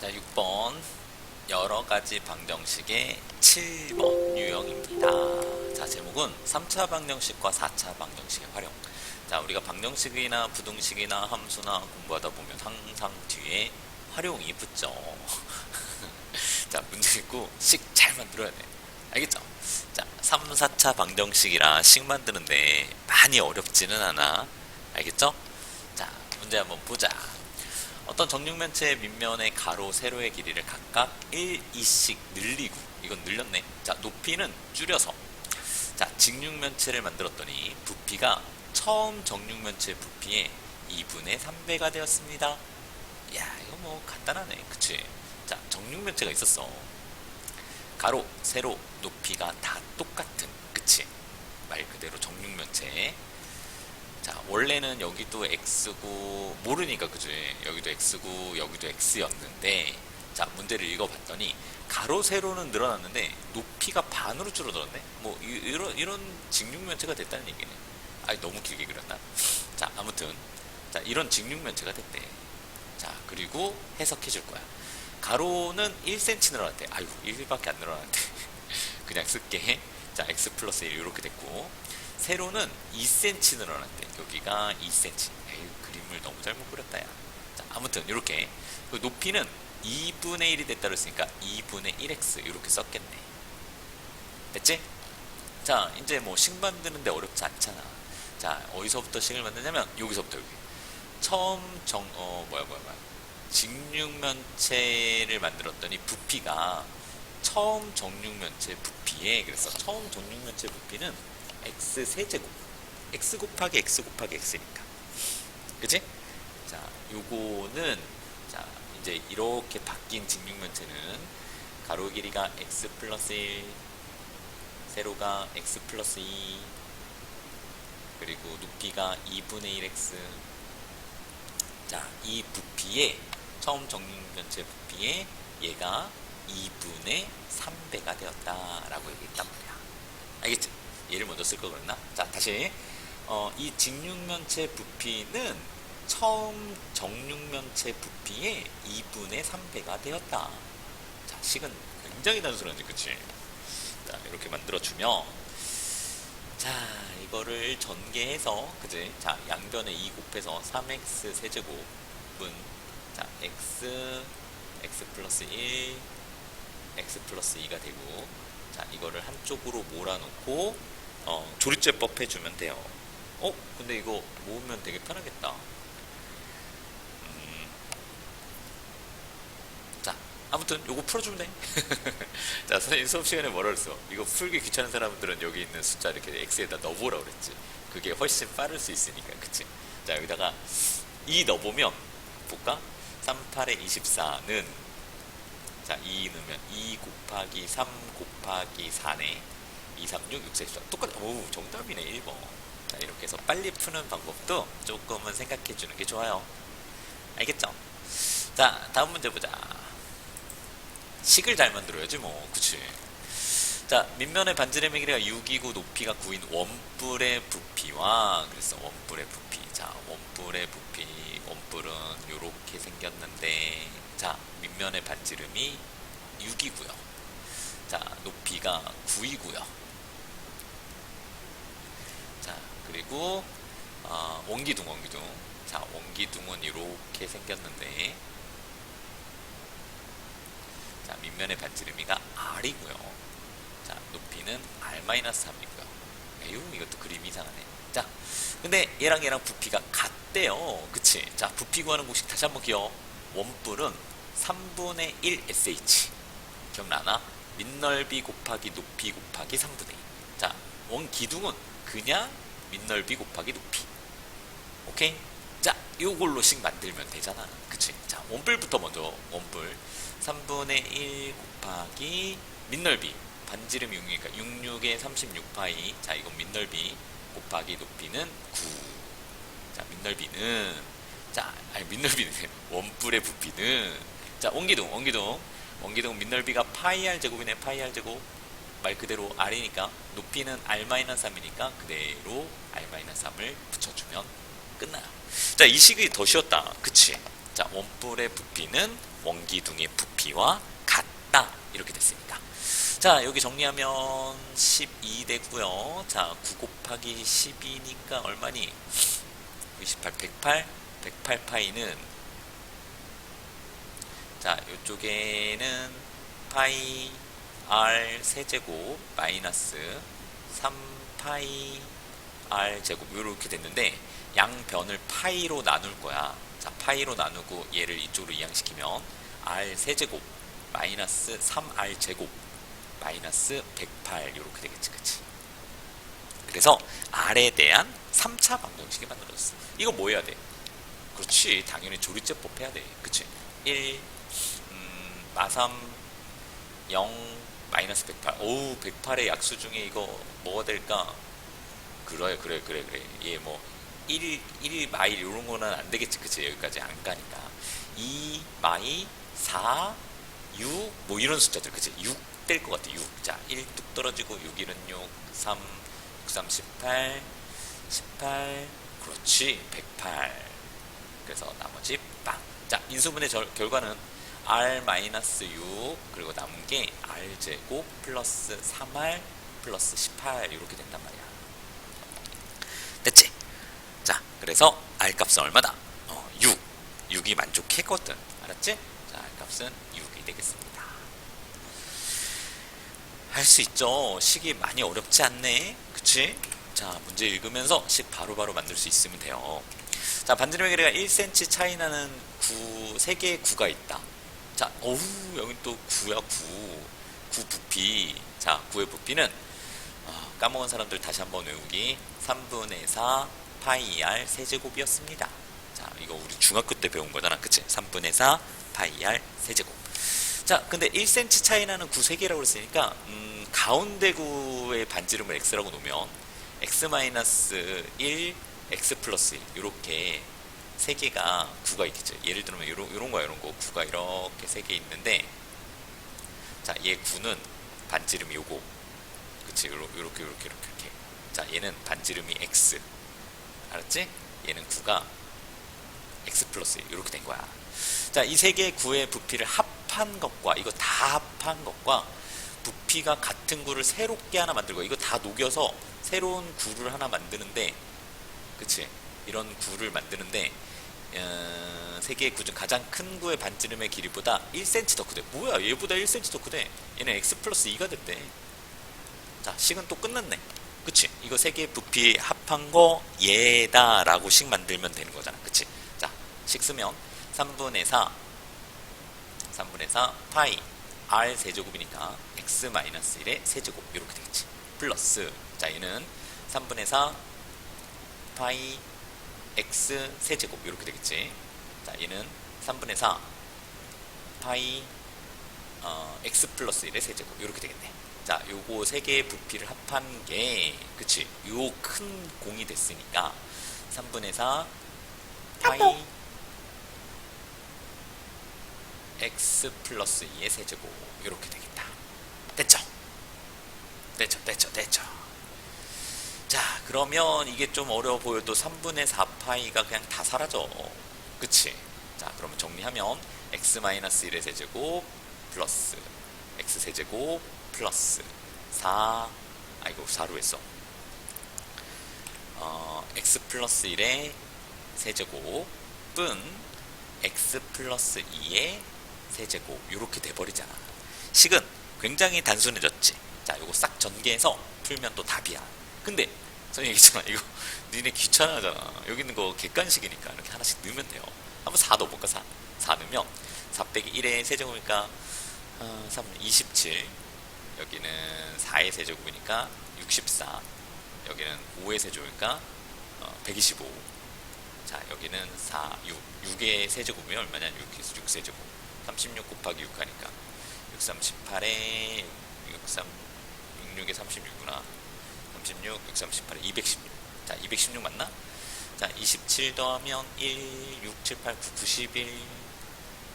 자, 6번 여러 가지 방정식의 7번 유형입니다. 자, 제목은 3차 방정식과 4차 방정식의 활용. 자, 우리가 방정식이나 부등식이나 함수나 공부하다 보면 항상 뒤에 활용이 붙죠. 자, 문제 읽고 식 잘 만들어야 돼. 알겠죠? 자, 3, 4차 방정식이라 식 만드는데 많이 어렵지는 않아. 알겠죠? 자, 문제 한번 보자. 어떤 정육면체의 밑면의 가로, 세로의 길이를 각각 1, 2씩 늘리고 이건 늘렸네. 자, 높이는 줄여서 자, 직육면체를 만들었더니 부피가 처음 정육면체 부피의 2분의 3배가 되었습니다. 야, 이거 뭐 간단하네. 그치? 자, 정육면체가 있었어. 가로, 세로, 높이가 다 똑같은. 그치? 말 그대로 정육면체. 자, 원래는 여기도 x고 모르니까 그지? 여기도 x고 여기도 x였는데 자, 문제를 읽어봤더니 가로 세로는 늘어났는데 높이가 반으로 줄어들었네. 뭐 이, 이런 이런 직육면체가 됐다는 얘기네. 아니 너무 길게 그렸나? 자, 아무튼 자, 이런 직육면체가 됐대. 자, 그리고 해석해 줄 거야. 가로는 1cm 늘어났대. 아이고, 1밖에 안 늘어났대. 그냥 쓸게. 자, x 플러스 1 이렇게 됐고 세로는 2cm 늘어났대. 여기가 2cm. 에이, 그림을 너무 잘못 그렸다, 야. 자, 아무튼, 이렇게. 그 높이는 2분의 1이 됐다 그랬으니까 2분의 1x. 이렇게 썼겠네. 됐지? 자, 이제 뭐 식 만드는데 어렵지 않잖아. 자, 어디서부터 식을 만드냐면, 여기서부터 여기. 처음 정, 어, 뭐야, 뭐야, 뭐야. 직육면체를 만들었더니 부피가 처음 정육면체 부피에, 그래서 처음 정육면체 부피는 x 세제곱 x 곱하기 x 곱하기 x니까 그치? 자 요거는 자 이제 이렇게 바뀐 직육면체는 가로 길이가 x 플러스 1 세로가 x 플러스 2 그리고 높이가 2분의 1x 자이 부피에 처음 정육면체 부피에 얘가 2분의 3배가 되었다 라고 얘기했단 말이야 알겠지? 얘를 먼저 쓸거 그랬나? 자, 다시. 어, 이 직육면체 부피는 처음 정육면체 부피의 2분의 3배가 되었다. 자, 식은 굉장히 단순하지, 그치? 자, 이렇게 만들어주면, 자, 이거를 전개해서, 그지? 자, 양변에 2 곱해서 3x 세제곱은, 자, x, x 플러스 1, x 플러스 2가 되고, 자, 이거를 한쪽으로 몰아놓고, 어, 조립제법 해주면 돼요. 어? 근데 이거 모으면 되게 편하겠다. 음. 자, 아무튼 요거 풀어주면 돼. 자, 선생님 수업 시간에 뭐라 그랬어? 이거 풀기 귀찮은 사람들은 여기 있는 숫자 이렇게 X에다 넣어보라 그랬지. 그게 훨씬 빠를 수 있으니까, 그치? 자, 여기다가 2 넣어보면, 볼까? 38에 24는, 자, 2 넣으면 2 곱하기 3 곱하기 4네. 2, 3, 6, 6, 4, 14. 똑같아. 오, 정답이네, 1번. 자, 이렇게 해서 빨리 푸는 방법도 조금은 생각해 주는 게 좋아요. 알겠죠? 자, 다음 문제 보자. 식을 잘 만들어야지, 뭐. 그치? 자, 밑면의 반지름의 길이가 6이고 높이가 9인 원뿔의 부피와, 그래서 원뿔의 부피. 자, 원뿔의 부피, 원뿔은 이렇게 생겼는데, 자, 밑면의 반지름이 6이고요. 자, 높이가 9이고요. 자, 그리고 어, 원기둥, 원기둥. 자, 원기둥은 이렇게 생겼는데, 자, 밑면의 반지름이가 R이고요. 자, 높이는 R-3이고요. 에휴, 이것도 그림이 이상하네. 자, 근데 얘랑 얘랑 부피가 같대요. 그치? 자, 부피 구하는 공식 다시 한번 기억. 원뿔은 3분의 1 SH. 기억나나? 밑넓이 곱하기 높이 곱하기 3분의 2. 자, 원기둥은 그냥 밑넓이 곱하기 높이. 오케이? 자, 요걸로 식 만들면 되잖아. 그치? 자, 원뿔부터 먼저, 원뿔. 3분의 1 곱하기 밑넓이. 반지름 6이니까 66에 36파이. 자, 이건 밑넓이 곱하기 높이는 9. 자, 밑넓이는. 자, 아니, 밑넓이는. 원뿔의 부피는. 자, 원기둥, 원기둥. 원기둥 밑넓이가 파이 r 제곱이네 파이 r 제곱 말 그대로 r이니까 높이는 r-3이니까 그대로 r-3을 붙여주면 끝나요 자 이 식이 더 쉬웠다 그치 자 원뿔의 부피는 원기둥의 부피와 같다. 이렇게 됐습니다. 자, 여기 정리하면 12 되고요. 자, 9 곱하기 12니까 얼마니? 28, 108, 108 파이는 자, 이쪽에는 파이 r 세제곱 마이너스 3파이 r 제곱 이렇게 됐는데 양변을 파이로 나눌 거야. 자, 파이로 나누고 얘를 이쪽으로 이항시키면 r 세제곱 마이너스 3r 제곱 마이너스 108 이렇게 되겠지, 그치? 그래서 r에 대한 3차 방정식이 만들어졌어. 이거 뭐 해야 돼? 그렇지, 당연히 조리제법 해야 돼, 그치? 1, 음, 마삼 0 마이너스 108. 오우 108의 약수 중에 이거 뭐가 될까? 그래 그래 그래 그래. 얘뭐 1, 1 마일 이런 거는 안 되겠지 그치 여기까지 안 가니까 2 마이 4 6 뭐 이런 숫자들 그치 6 될 것 같아 6. 자, 1 뚝 떨어지고 6, 1은 6, 3, 6, 3, 18, 18, 그렇지, 108. 그래서 나머지 빵. 자, 인수분해 절, 결과는 r-6 그리고 남은 게 r제곱 플러스 3r 플러스 18 이렇게 된단 말이야. 됐지? 자, 그래서 r 값은 얼마다? 어, 6. 6이 만족했거든. 알았지? 자, r 값은 6이 되겠습니다. 할 수 있죠. 식이 많이 어렵지 않네. 그치? 자, 문제 읽으면서 식 바로바로 만들 수 있으면 돼요. 자, 반지름의 길이가 1cm 차이 나는 구, 3개의 구가 있다. 자, 어우, 여기 또 구야, 구. 구 부피. 자, 구의 부피는, 아, 까먹은 사람들 다시 한번 외우기. 3분의 4 파이 r 세제곱이었습니다. 자, 이거 우리 중학교 때 배운 거잖아. 그치? 3분의 4 파이 r 세제곱. 자, 근데 1cm 차이 나는 구 3개라고 그랬으니까, 음, 가운데 구의 반지름을 x라고 놓으면, x-1, x 플러스 1, 요렇게 세 개가 구가 있겠죠. 예를 들면 요런 거야, 요런 거. 구가 이렇게 세 개 있는데, 자, 얘 구는 반지름이 요거. 그치? 요렇게, 요렇게, 요렇게, 요렇게. 자, 얘는 반지름이 x. 알았지? 얘는 구가 x 플러스 1, 요렇게 된 거야. 자, 이 세 개의 구의 부피를 합한 것과, 이거 다 합한 것과, 부피가 같은 구를 새롭게 하나 만들고, 이거 다 녹여서 새로운 구를 하나 만드는데, 그치? 이런 구를 만드는데, 어, 세 개의 구중 가장 큰 구의 반지름의 길이보다 1cm 더 크대. 뭐야, 얘보다 1cm 더 크대. 얘는 x 플러스 2가 됐대. 자, 식은 또 끝났네. 그치? 이거 세 개의 부피 합한 거 얘다라고 식 만들면 되는 거잖아. 그치? 자, 식 쓰면 3분의 4 3분의 4 파이 r 세제곱이니까 x 마이너스 1의 세제곱 이렇게 되겠지. 플러스 자 얘는 3분의 4 파이 x 세제곱 이렇게 되겠지. 자 얘는 3분의 4 파이 어, x 플러스 1의 세제곱 이렇게 되겠네. 자 요거 세 개의 부피를 합한 게 그치 요 큰 공이 됐으니까 3분의 4 파이 x 플러스 2의 세제곱 이렇게 되겠다. 됐죠? 됐죠, 됐죠, 됐죠. 자, 그러면 이게 좀 어려워 보여도 3분의 4파이가 그냥 다 사라져. 그치? 자, 그러면 정리하면 x-1의 세제곱 플러스 x 세제곱 플러스 4 아이고 4로 했어. 어, x 플러스 1의 세제곱은 x 플러스 2의 세제곱 이렇게 돼버리잖아. 식은 굉장히 단순해졌지. 자, 요거 싹 전개해서 풀면 또 답이야. 근데 선생님 얘기했잖아. 이거 니네 귀찮아하잖아. 여기 있는 거 객관식이니까 이렇게 하나씩 넣으면 돼요. 한번 4 넣어볼까? 4. 4 넣으면 4 빼기 1의 세제곱이니까 어, 3, 27. 여기는 4의 세제곱이니까 64. 여기는 5의 세제곱이니까 어, 125. 자, 여기는 4, 6. 6의 세제곱이 얼마냐? 6, 6 세제곱. 36 곱하기 6 하니까 6, 3, 18에 6, 3, 66에 36이구나. 36, 6, 3, 18에 216. 자, 216 맞나? 자, 27 더하면 1, 6, 7, 8, 9, 91.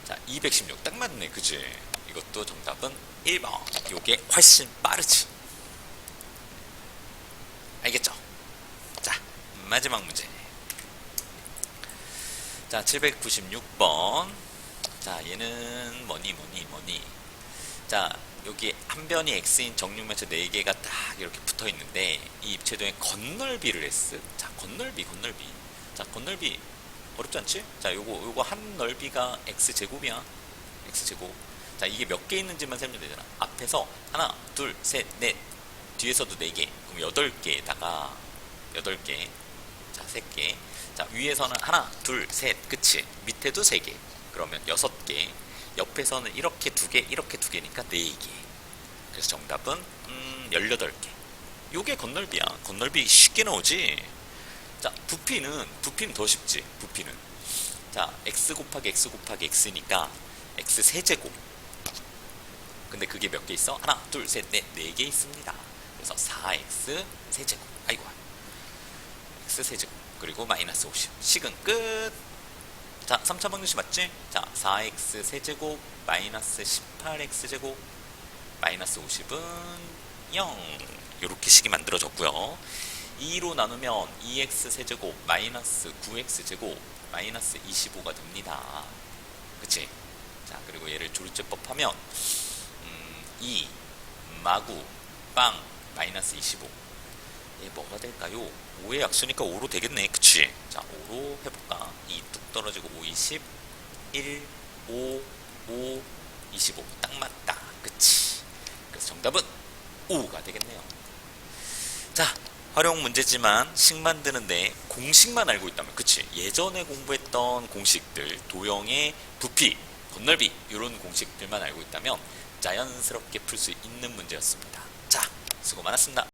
자, 216. 딱 맞네. 그지? 이것도 정답은 1번. 요게 훨씬 빠르지. 알겠죠? 자, 마지막 문제. 자, 796번. 자, 얘는 뭐니 뭐니 뭐니. 자, 여기 한 변이 x인 정육면체 4개가 딱 이렇게 붙어 있는데 이 입체도의 건널비를 S. 자, 건널비, 건널비. 자, 건널비 어렵지 않지? 자, 요거 요거 한 넓이가 x 제곱이야. x 제곱. 자, 이게 몇 개 있는지만 세면 되잖아. 앞에서 하나, 둘, 셋, 넷. 뒤에서도 4개. 그럼 8개에다가 8개. 자, 3개. 자, 위에서는 하나, 둘, 셋. 그치? 밑에도 3개. 그러면 6개. 옆에서는 이렇게 두 개, 이렇게 두 개니까 네 개. 그래서 정답은 음, 18개. 요게 건널비야. 건널비 쉽게 나오지. 자, 부피는 부피는 더 쉽지. 부피는. 자, x 곱하기 x 곱하기 x니까 x 세제곱. 근데 그게 몇 개 있어? 하나, 둘, 셋, 넷, 네 개 있습니다. 그래서 4x 세제곱. 아이고. x 세제곱. 그리고 마이너스 50. 식은 끝. 자, 3차 방정식 맞지? 자, 4x 세제곱 마이너스 18x 제곱 마이너스 50은 0. 이렇게 식이 만들어졌고요. 2로 나누면 2x 세제곱 마이너스 9x 제곱 마이너스 25가 됩니다. 그치? 자, 그리고 얘를 조리제법 하면 음, 2 마구 빵 마이너스 25. 얘 뭐가 될까요? 5의 약수니까 5로 되겠네. 그치? 자, 5로 해볼까? 2 뚝 떨어지고 5, 20, 1, 5, 5, 25. 딱 맞다. 그치? 그래서 정답은 5가 되겠네요. 자, 활용 문제지만 식 만드는데 공식만 알고 있다면, 그치? 예전에 공부했던 공식들, 도형의 부피, 건널비, 이런 공식들만 알고 있다면 자연스럽게 풀 수 있는 문제였습니다. 자, 수고 많았습니다.